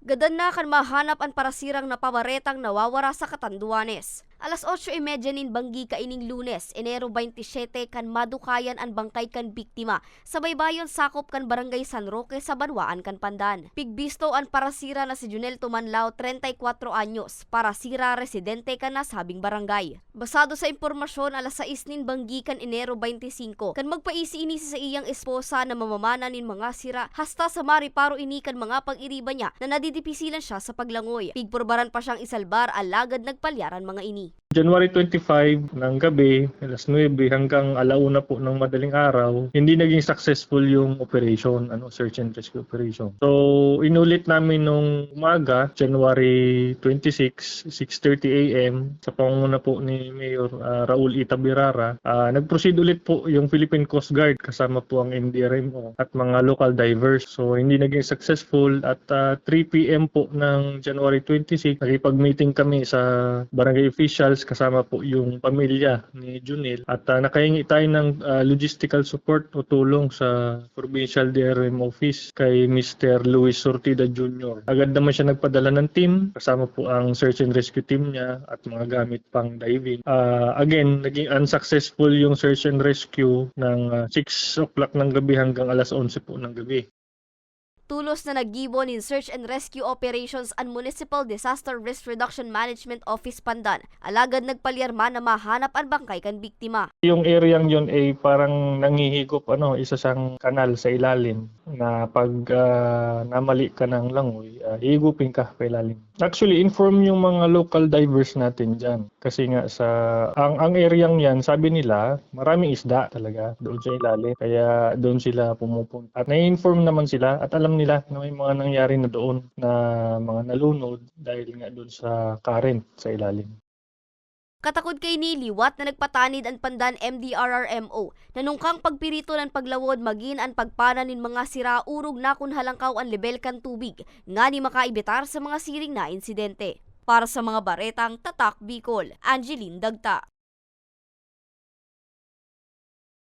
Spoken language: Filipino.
Gadan na kan mahanap ang parasirang napabaretang nawawara sa Katanduanes. Alas 8.30 nin banggi kaining lunes, Enero 27 kan madukayan ang bangkay kan biktima sa baybayon sakop kan barangay San Roque sa Banwaan kan Pandan. Pigbisto ang parasira na si Junel Tumanlao 34 anyos, parasira residente kan nasabing barangay. Basado sa impormasyon alas 6 nin banggi kan Enero 25, kan magpaisi ini sa iyang esposa na mamamana nin mga sira hasta sa mariparo ini kan mga pag-iriba niya na nadidipisilan siya sa paglangoy. Pigpurbaran pa siyang isalbar alagad nagpalyaran mga ini. January 25 ng gabi, alas 9 hanggang alauna po ng madaling araw, hindi naging successful yung operation, ano, search and rescue operation. So, inulit namin nung umaga, January 26, 6.30 a.m. sa pangunguna po ni Mayor ah, Raul Itabirara. Ah, nag-proceed ulit po yung Philippine Coast Guard kasama po ang NDRMO at mga local divers. So, hindi naging successful at ah, 3 p.m. po ng January 26, nakipag-meeting kami sa barangay officials kasama po yung pamilya ni Junel at uh, nakahingi tayo ng uh, logistical support o tulong sa provincial DRM office kay Mr. Luis Sortida Jr. Agad naman siya nagpadala ng team kasama po ang search and rescue team niya at mga gamit pang diving. Uh, again, naging unsuccessful yung search and rescue ng uh, 6 o'clock ng gabi hanggang alas 11 po ng gabi. Tulos na naggibo in Search and Rescue Operations and Municipal Disaster Risk Reduction Management Office Pandan. Alagad nagpalyarma na mahanap ang bangkay kan biktima. Yung areang yun ay parang nangihigop ano, isa siyang kanal sa ilalim na pag ah, namali ka ng langoy, uh, higupin ka pa ilalim. Actually, inform yung mga local divers natin dyan. Kasi nga sa, ang, ang areang yan, sabi nila, maraming isda talaga doon sa ilalim. Kaya doon sila pumupunta. At nai-inform naman sila at alam nila na may mga nangyari na doon na mga nalunod dahil nga doon sa current sa ilalim. Katakod kay ni liwat na nagpatanid ang pandan MDRRMO na nungkang pagpirito ng paglawod magin ang pagpana nin mga sira urog na kun halangkaw ang level kan tubig nga ni makaibitar sa mga siring na insidente. Para sa mga baretang Tatak Bicol, Angeline Dagta.